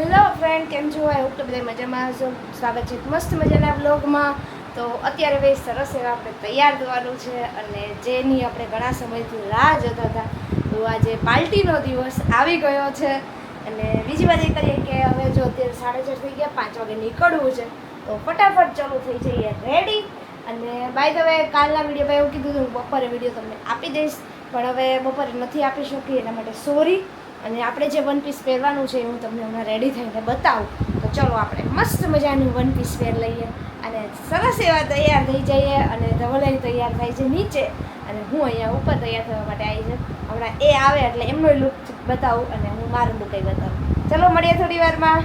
Hello friend કેમ છો? I hope તો બધા મજામાં હશો. સ્વાગત છે મસ્ત મજાના બ્લોગમાં તો અત્યારે બે સરસ એવા આપણે તૈયાર થવાનું છે અને જેની આપણે ઘણા સમયથી રાહ જોતા હતા, તો આજે પાર્ટીનો દિવસ આવી ગયો છે. અને બીજી વાત એ કરીએ કે હવે જો અત્યારે સાડા ચાર થઈ ગયા, પાંચ વાગે નીકળવું છે, તો ફટાફટ ચાલુ થઈ જઈએ. રેડી અને બાય ધ વે કાલના વિડીયોમાં એવું કીધું હતું બપોરે વીડિયો તમને આપી દઈશ. પણ હવે બપોરે નથી આપી શકી, એના માટે સોરી અને આપણે જે વન પીસ પહેરવાનું છે એ હું તમને હમણાં રેડી થઈને બતાવું. તો ચલો આપણે મસ્ત મજાનું વન પીસ પહેર લઈએ અને સરસ એવા તૈયાર થઈ જઈએ અને ધવલાઈ તૈયાર થાય છે નીચે અને હું અહીંયા ઉપર તૈયાર થવા માટે આવી છું હમણાં એ આવે એટલે એમનો લુક બતાવું અને હું મારું લુક બતાવું. ચલો મળીએ થોડી વારમાં.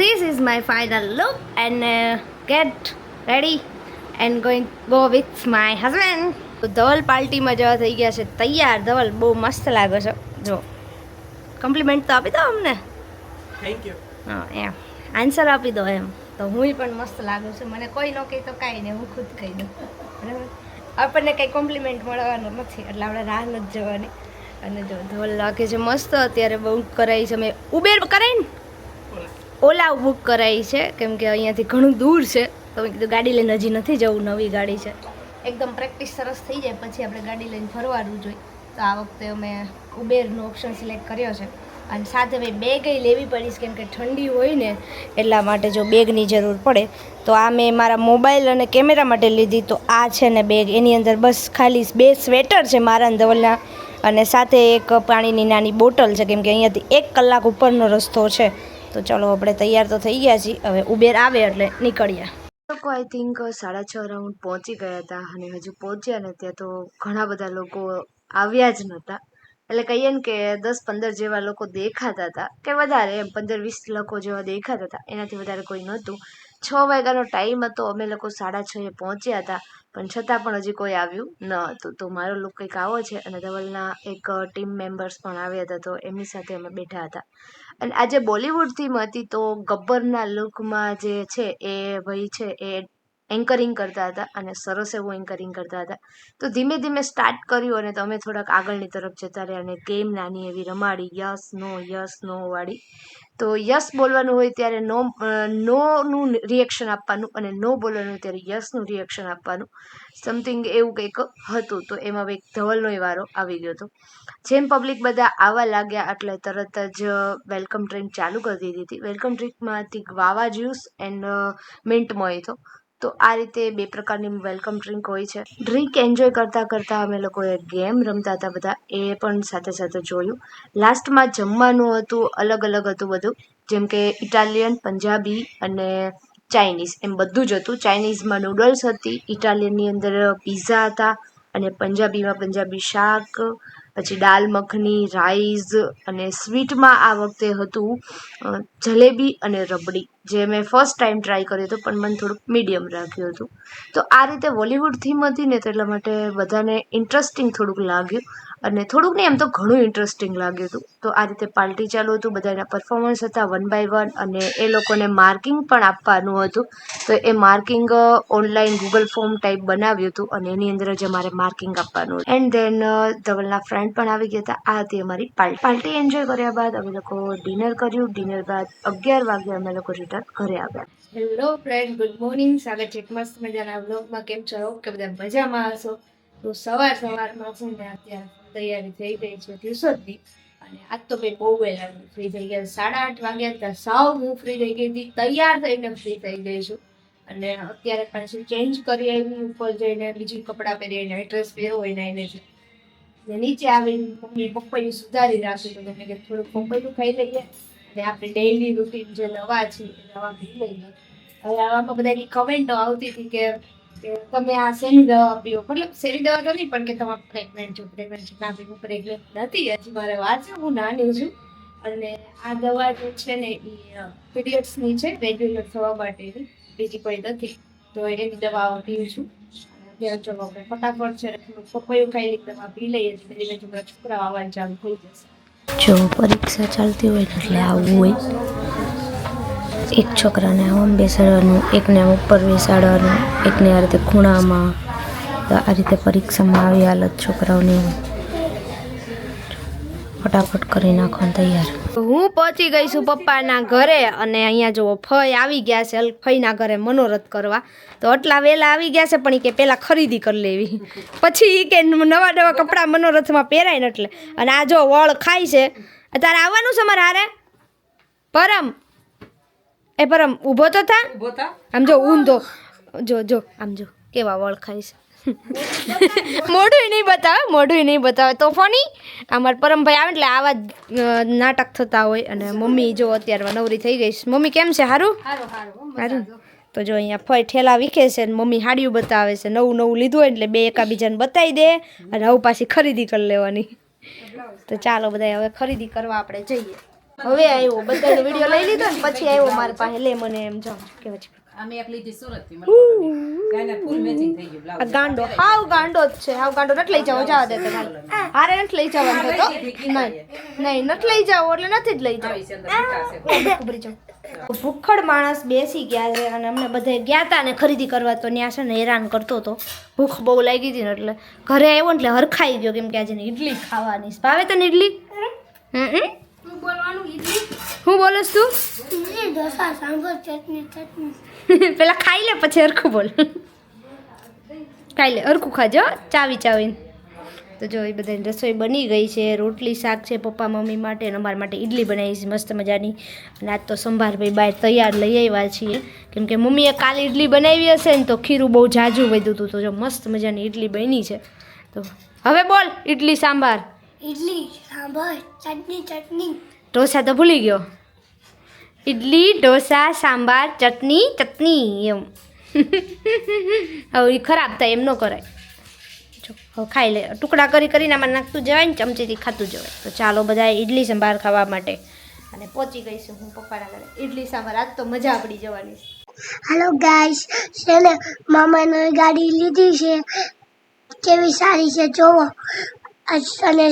This is my final look and get ready and going go with my husband Dhaval પાર્ટીમાં જવા થઈ ગયા છે. તૈયાર ધવલ, બહુ મસ્ત લાગે છે. જો. કોમ્પ્લિમેન્ટ તો આપી દો અમને. થેન્ક યુ હા. એમ. આન્સર આપી દો એમ. તો હું પણ મસ્ત લાગુ છું. મને કોઈ ન કહી તો કાંઈ નહીં હું ખુદ કહી દઉં. બરાબર? આપણને કંઈ કોમ્પ્લિમેન્ટ મળવાનું નથી. એટલે આપણે રાહ નથી જવાની. અને જો ધોલ લાગે છે મસ્ત અત્યારે બહુ કરાવી છે. મેં ઉબેર કરાવી ને? ઓલા બુક કરાવી છે. કેમ કે અહીંયાથી ઘણું દૂર છે. તો મેં કીધું ગાડી લઈને હજી નથી જવું નવી ગાડી છે. એકદમ પ્રેક્ટિસ સરસ થઈ જાય. પછી આપણે ગાડી લઈને ફરવાનું જોઈએ તો આ વખતે અમે ઉબેરનો ઓપ્શન સિલેક્ટ કર્યો છે. અને સાથે મેં બેગ લેવી પડીશ કેમ કે ઠંડી હોય ને એટલા માટે જો બેગની જરૂર પડે. તો આ મેં મારા મોબાઈલ અને કેમેરા માટે લીધી. તો આ છે ને બેગ એની અંદર બસ ખાલી બે સ્વેટર છે મારા ધવલના. અને સાથે એક પાણીની નાની બોટલ છે કેમ કે અહીંયાથી એક કલાક ઉપરનો રસ્તો છે. તો ચલો આપણે તૈયાર તો થઈ ગયા છીએ. હવે ઉબેર આવે એટલે નીકળીએ. લોકો આઈ થિંક સાડા છ રાઉન્ડ પહોંચી ગયા હતા અને હજુ પહોંચ્યા ને ત્યાં તો ઘણા બધા લોકો આવ્યા જ નહોતા. એટલે કહીએ ને કે દસ પંદર જેવા લોકો દેખાતા હતા કે વધારે એમ પંદર વીસ લોકો જેવા દેખાતા હતા. એનાથી વધારે કોઈ નહોતું. છ વાગ્યાનો ટાઈમ હતો. અમે લોકો સાડા છ એ પહોંચ્યા હતા. પણ છતાં પણ હજી કોઈ આવ્યું ન હતું. તો મારો લુક કંઈક આવો છે અને ધવલના એક ટીમ મેમ્બર્સ પણ આવ્યા હતા. તો એમની સાથે અમે બેઠા હતા. અને આજે બોલિવૂડ થીમ હતી તો ગબ્બરના લુકમાં જે છે એ ભાઈ છે એ એન્કરિંગ કરતા હતા અને સરસ એવું એન્કરિંગ કરતા હતા. તો ધીમે ધીમે સ્ટાર્ટ કર્યું અને તમે થોડાક આગળની તરફ જતા રહ્યા અને ગેમ નાની એવી રમાડી યસ નો યસ નો વાળી. તો યસ બોલવાનું હોય ત્યારે નો નોનું રિએક્શન આપવાનું અને નો બોલવાનું હોય ત્યારે યસનું રિએક્શન આપવાનું. સમથિંગ એવું કંઈક હતું. તો એમાં એક ધવલનો વારો આવી ગયો હતો. જેમ પબ્લિક બધા આવવા લાગ્યા એટલે તરત જ વેલકમ ડ્રિંક ચાલુ કરી દીધી હતી. વેલકમ ડ્રિંકમાંથી વાવા જ્યુસ એન્ડ મિન્ટ મોહિતો તો આ રીતે બે પ્રકારની વેલકમ ડ્રિંક હોય છે. ડ્રિંક એન્જોય કરતાં કરતાં અમે લોકોએ ગેમ રમતા હતા બધા, એ પણ સાથે સાથે જોયું. લાસ્ટમાં જમવાનું હતું, અલગ અલગ હતું બધું. જેમ કે ઇટાલિયન પંજાબી અને ચાઇનીઝ એમ બધું જ હતું. ચાઇનીઝમાં નૂડલ્સ હતી ઇટાલિયનની અંદર પીઝા હતા અને પંજાબીમાં પંજાબી શાક, પછી દાલ મખની રાઈસ અને સ્વીટમાં આ વખતે હતું જલેબી અને રબડી. જે મેં ફર્સ્ટ ટાઈમ ટ્રાય કર્યું હતું, પણ મને થોડુંક મીડિયમ રાખ્યું હતું. તો આ રીતે બોલિવૂડ થીમ હતી ને, તો એટલા માટે બધાને ઇન્ટરેસ્ટિંગ થોડુંક લાગ્યું. અને થોડુંક નહીં એમ તો ઘણું ઇન્ટરેસ્ટિંગ લાગ્યું હતું. તો આ રીતે પાર્ટી ચાલુ હતું, બધાના પરફોર્મન્સ હતા વન બાય વન અને એ લોકોને માર્કિંગ પણ આપવાનું હતું. તો એ marking online Google form type બનાવ્યું હતું, અને એની અંદર જ અમારે માર્કિંગ આપવાનું એન્ડ ધેન ધવલના ફ્રેન્ડ પણ આવી ગયા હતા. આ હતી અમારી પાર્ટી. પાર્ટી એન્જોય કર્યા બાદ અમે લોકો ડિનર કર્યું. ડિનર બાદ અગિયાર વાગે અમે લોકો રિટર્ન ઘરે આવ્યા. હેલો ફ્રેન્ડ ગુડ મોર્નિંગ સ્વાગત છે મસ્ત મજાના બ્લોગમાં કેમ છો? કે બધા મજામાં હશો. તો સવાર સવારમાં છે ને અત્યારે તૈયારી થઈ ગઈ છે ટ્યુશનની અને આજ તો મેં બહુ વહેલા ફ્રી થઈ ગયા સાડા આઠ વાગ્યા ત્યાં સાવ હું ફ્રી થઈ ગઈ હતી. તૈયાર થઈને ફ્રી થઈ ગઈ છું. અને અત્યારે પાછું ચેન્જ કરી આવી ઉપર જઈને, બીજું કપડાં પહેરીને ડ્રેસ પહેરો હોય એને ને નીચે આવીને મમ્મી પપૈયું સુધારી રાખ્યું તો તમને કે થોડુંક પપ્પાનું ખાઈ લઈએ. અને આપણે ડેઈલી રૂટીન જે દવા છે, એ દવા પી લઈએ હવે આવામાં બધાની કમેન્ટો આવતી હતી કે તમે આ શેની દવા પીઓ? મતલબ શેની દવા તો નહીં, પણ કે તમે પ્રેગ્નન્ટ છો પ્રેગ્નન્ટ છો, ના, હું પ્રેગ્નન્ટ નથી, હજી મારે વાત છે હું નાની છું. અને આ દવા જે છે ને, એ પીરિયડ્સની છે રેગ્યુલર થવા માટેની, બીજી કોઈ નથી. તો એની દવા પીઉં છું. આપણે ફટાફટ છે પપૈયું ખાઈ દવા પી લઈએ છોકરા છોકરા આવવાનું ચાલુ થઈ જશે. જો પરીક્ષા ચાલતી હોય એટલે આવવું હોય. એક છોકરાને આમ બેસાડવાનું, એકને ઉપર બેસાડવાનું, એકને આ રીતે ખૂણામાં. આ રીતે પરીક્ષામાં આવી હાલત છોકરાઓની. ફટાફટ કરી નાખવાનું તૈયાર. હું પહોંચી ગઈ છું પપ્પાના ઘરે અને અહીંયા જો ફઈ આવી ગયા છે ફઈના ઘરે મનોરથ કરવા. તો આટલા વહેલા આવી ગયા છે પણ એ કે પહેલાં ખરીદી કરી લેવી. પછી ઈ કે નવા નવા કપડાં મનોરથમાં પહેરાય ને એટલે. અને આ જો વળ ખાય છે. તારે આવવાનું છે મારે હારે? પરમ. એ પરમ ઊભો તો થા? આમ જો ઊંધો. જો જો આમ જો કેવા વળ ખાય છે. મોઢું નહીં બતાવે મોઢું નહીં બતાવે. તો ફની અમાર પરમભાઈ આવે એટલે આવા નાટક થતા હોય અને મમ્મી જો અત્યારે નવરી થઈ ગઈ મમ્મી કેમ છે? સારું સારું તો જો અહીંયા ફઈ ઠેલા વીખે છે ને મમ્મી હાડિયું બતાવે છે. નવું નવું લીધું હોય એટલે બે એકાબીજાને બતાવી દે અને હવે પાછી ખરીદી કરી લેવાની. તો ચાલો બધા હવે ખરીદી કરવા આપણે જઈએ. હવે આવ્યો બધાનો વીડિયો લઈ લીધો ને પછી આવ્યો મારી પાસે લે મને એમ જાઉં કે પછી અમે એક લીધી સુરતથી ફૂલ મેચિંગ થઈ ગયું બ્લાઉઝ. ગાંડો હાવ ગાંડો જ છે હાવ ગાંડો. નથી લઈ જાવ જવા દે તમે હારે નથી લઈ જવાનું તો. નહીં નહીં નથી લઈ જાવ એટલે નથી જ લઈ જાવ ઉભરી જાઓ. ભૂખડ માણસ બેસી ગયા છે અને અમને બધે ગયા હતા ને ખરીદી કરવા તો ત્યાં છે ને હેરાન કરતો હતો. ભૂખ બહુ લાગી હતી ને એટલે ઘરે આવ્યો ને એટલે હરખાઈ ગયો કેમ કે આજે ઇડલી ખાવાની ભાવે તને ઈડલી? હમ હમ? શું બોલસ તું? પેલા ખાઈ લે પછી હરખું બોલ. ખાઈ લે હરખું ખાજો ચાવી ચાવીને. તો જો એ બધાની રસોઈ બની ગઈ છે રોટલી શાક છે પપ્પા મમ્મી માટે અને અમારા માટે ઈડલી બનાવી છે મસ્ત મજાની. અને આજ તો સંભારભાઈ બહાર તૈયાર લઈ આવ્યા છીએ. કેમ કે મમ્મીએ કાલે ઈડલી બનાવી હશે ને તો ખીરું બહુ જાજુ વધ્યું હતું. તો જો મસ્ત મજાની ઈડલી બની છે. તો હવે બોલ ઈડલી સાંભાર. ઇડલી સાંભાર ચટણી ચટણી. ઢોસા તો ભૂલી ગયો. ઇડલી ઢોસા સાંભાર ચટણી ચટણી એમ. હવે એ ખરાબ થાય એમ ન કરાય. જો ખાઈ લે. ટુકડા કરી કરીને આમાં નાખતું જવાય ને ચમચીથી ખાતું જવાય. તો ચાલો બધા ઇડલી સંભાર ખાવા માટે. અને પહોંચી ગઈ છું હું પપ્પાના ઘરે. ઇડલી સાંભાર આજ તો મજા આપડી જવાની. છે હેલો ગાઈસ છે ને મામાને ગાડી લીધી છે. કેવી સારી છે જોવો. અને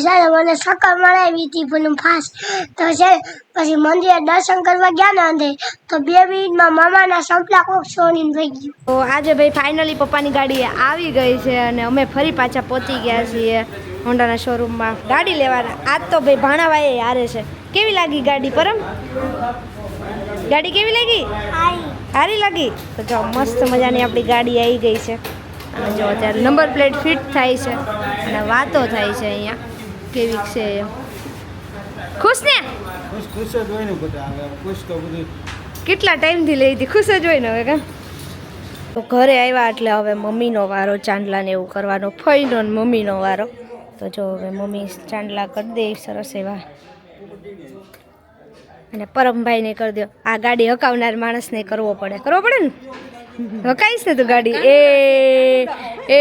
છે ને મને સકર મળાવી હતી પણ ફાસ્ટ તો છે પછી મંદિરે દર્શન કરવા ગયા ને અંધે તો બે મિનિટમાં મામાના સંપલા કોક સોની થઈ ગયું. તો આજે ભાઈ ફાઇનલી પપ્પાની ગાડી આવી ગઈ છે અને અમે ફરી પાછા પહોંચી ગયા છીએ હોન્ડાના શોરૂમમાં ગાડી લેવાના. આજ તો ભાઈ ભાણાવાએ હારે છે. કેવી લાગી ગાડી પરમ? ગાડી કેવી લાગી? સારી લાગી? તો જો મસ્ત મજાની આપણી ગાડી આવી ગઈ છે. અને જો અત્યારે નંબર પ્લેટ ફિટ થાય છે. અને વાતો થાય છે અહીંયા. કેવી છે ખુશ ને? ખુશ ખુશ જ હોય ને બધા હવે. ખુશ તો બધું. કેટલા ટાઈમથી લઈ હતી? ખુશ જ હોય ને હવે કા? તો ઘરે આવ્યા એટલે હવે મમ્મીનો વારો ચાંદલાને એવું કરવાનો. ફઈનો ને મમ્મીનો વારો. તો જો હવે મમ્મી ચાંદલા કરી દે સરસ એવા. અને પરમભાઈને કરી દો. આ ગાડી હકાવનાર માણસને કરવો પડે. કરવો પડે ને? હકાઈશ ને તું ગાડી? એ એ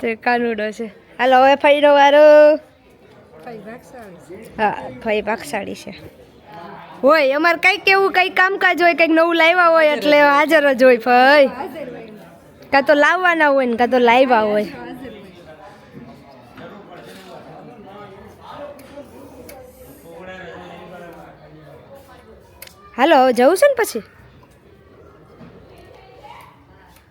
તે કાનુડો છે. હાલો હવે ફઈનો વારો હા ફઈ ભાગશાળી છે. હોય અમારે કંઈક એવું કંઈક કામકાજ હોય કંઈક નવું લાવ્યા હોય એટલે હાજર જ હોય ભાઈ કાં તો લાવવાના હોય ને કાં તો લાવ્યા હોય. હાલો હવે જવું છે ને પછી?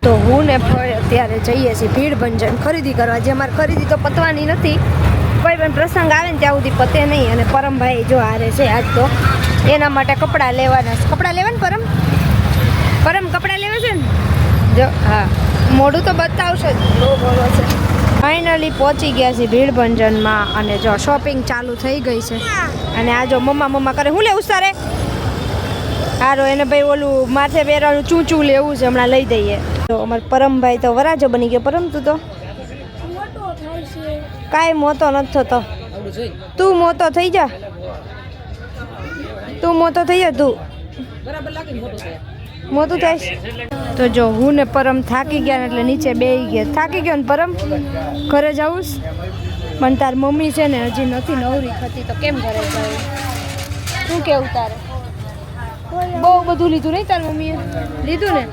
તો હું ને ફળ અત્યારે જઈએ છીએ ભીડ ભંજન ખરીદી કરવા. જે મારે ખરીદી તો પતવાની નથી. કોઈ પણ પ્રસંગ આવે ને ત્યાં સુધી પતે નહીં. અને પરમભાઈ જો હારે છે આજ તો. એના માટે કપડાં લેવાના કપડાં લેવા ને પરમ? પરમ કપડાં લેવા છે ને? જો, હા. મોઢું તો બતાવશે જ. બહુ બોલો છે. ફાઇનલી પહોંચી ગયા છે ભીડ ભંજનમાં. અને જો શોપિંગ ચાલુ થઈ ગઈ છે. અને આ જો મમ્મા મમ્મા કરે. હું લેવું તારે હારો, એને ભાઈ ઓલું માથે પહેરવાનું ચૂંચું લેવું છે, હમણાં લઈ દઈએ. તો અમાર પરમભાઈ તો વરાજો બની ગયો, પરમ તું તો? કાંઈ મોતો નથી થતો. તું મોતો થઈ જા. તું મોતો થઈ જા, તું. મોતું થાય તો જો, હું ને પરમ થાકી ગયા એટલે નીચે બેહી ગયા. થાકી ગયો ને પરમ? ઘરે જવું પણ તાર મમ્મી છે ને હજી નથી નવરી થતી, તો કેમ ઘરે શું કેવું તારે? બહુ બધું લીધું નહીં તાર મમ્મીએ? લીધું ને?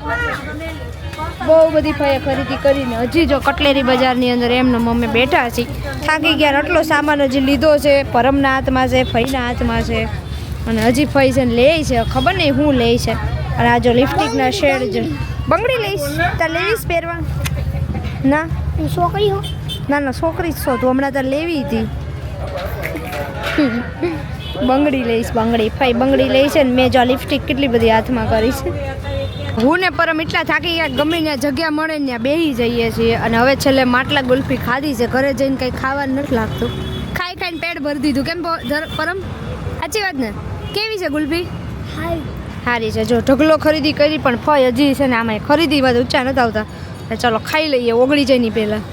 બહુ બધી ફાય ખરીદી કરીને. હજી જો કટલેરી બજારની અંદર એમનો મમ્મી બેઠા છે. થાકી ગયા આટલો સામાન હજી લીધો છે. પરમના હાથમાં છે ફઈના હાથમાં છે. અને હજી ફઈ છે ને લે છે. ખબર નહીં હું લે છે. અને આ જો લિપસ્ટિકના શેડ છે. બંગડી લઈશ. તાર લેવીશ પહેરવા? ના? છોકરી હો. ના ના છોકરી જ છો. તું હમણાં તાર લેવી હતી. બંગડી લઈશ બંગડી. ફાઈ બંગડી લઈશ છે ને મેં જો લિપસ્ટિક કેટલી બધી હાથમાં કરી છે. હું ને પરમ એટલા થાકી ગયા ગમે ત્યાં જગ્યા મળે ને ત્યાં બેસી જઈએ છીએ. અને હવે છેલ્લે માટલા ગુલ્ફી ખાધી છે ઘરે જઈને કંઈ ખાવાનું નથી લાગતું. ખાઈ ખાઈને પેટ ભરી દીધું. કેમ પરમ? સાચી વાત ને? કેવી છે ગુલ્ફી? સારી છે. જો ઢગલો ખરીદી કરી પણ ફય હજી છે ને આમાં ખરીદીમાં તો ઊંચા નથી આવતા. ચાલો ખાઈ લઈએ ઓગળી જાય ની પહેલાં.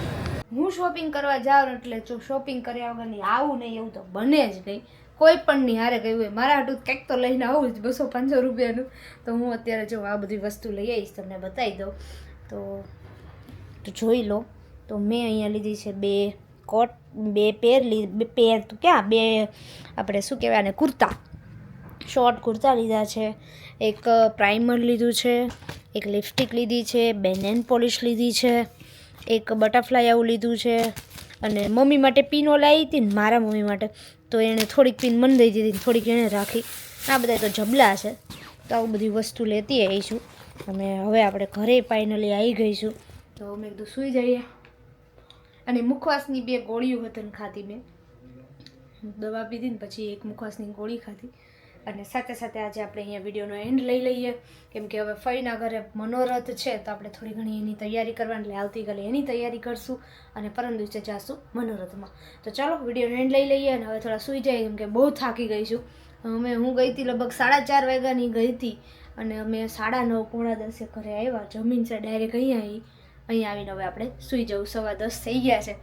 શોપિંગ કરવા જાઓ એટલે જો શોપિંગ કર્યા વગરની આવું નહીં, એવું તો બને જ નહીં. કોઈ પણ નહીં હારે કહ્યું હોય. મારા હાટું કંઈક તો લઈને આવું જ, બસો પાંચસો રૂપિયાનું. તો હું અત્યારે જો આ બધી વસ્તુ લઈ આવીશ, તમને બતાવી દઉં. તો તો જોઈ લો. તો મેં અહીંયા લીધી છે બે કોટ, બે પેર લી, બે પેર તો ક્યાં? બે આપણે શું કહેવાય આને, કુર્તા. શોર્ટ કુર્તા લીધા છે. એક પ્રાઇમર લીધું છે. એક લિપસ્ટિક લીધી છે. બે નેન પોલિશ લીધી છે. એક બટરફ્લાય આવું લીધું છે અને મમ્મી માટે પીનો લાવી હતી ને મારા મમ્મી માટે. તો એણે થોડીક પીન મને દઈ દીધી થોડીક એણે રાખી. આ બધા તો જબલા છે. તો આવું બધી વસ્તુ લેતી આવીશું. અને હવે આપણે ઘરે ફાઇનલી આવી ગઈશું. તો મેં કીધું સૂઈ જઈએ. અને મુખવાસની બે ગોળીઓ હતી ખાધી મેં. દવા પીધી ને પછી એક મુખવાસની ગોળી ખાધી. અને સાથે સાથે આજે આપણે અહીંયા વિડીયોનો એન્ડ લઈ લઈએ. કેમ કે હવે ફઈના ઘરે મનોરથ છે તો આપણે થોડી ઘણી એની તૈયારી કરવાની, એટલે આવતીકાલે એની તૈયારી કરશું અને પરમ દિવસે જાશું મનોરથમાં. તો ચાલો, વિડીયોનો એન્ડ લઈ લઈએ અને હવે થોડા સૂઈ જાય કેમ કે બહુ થાકી ગઈ છું. અમે, હું ગઈ હતી લગભગ સાડા ચાર વાગ્યાની ગઈ હતી અને અમે સાડા નવ પોણા દસે ઘરે આવ્યા. જમીન છે ડાયરેક્ટ અહીંયા આવી અહીંયા આવીને હવે આપણે સૂઈ જવું. સવા દસ થઈ ગયા છે.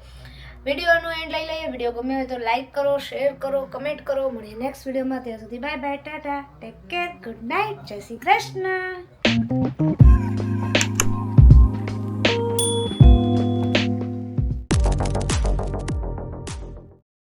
વિડીયોનો એન્ડ લઈ લઈએ. વીડિયો ગમે હોય તો લાઈક કરો શેર કરો કમેન્ટ કરો. મળીએ નેક્સ્ટ વિડીયોમાં. ત્યાં સુધી bye bye tata. Take care good night Jai Shri Krishna.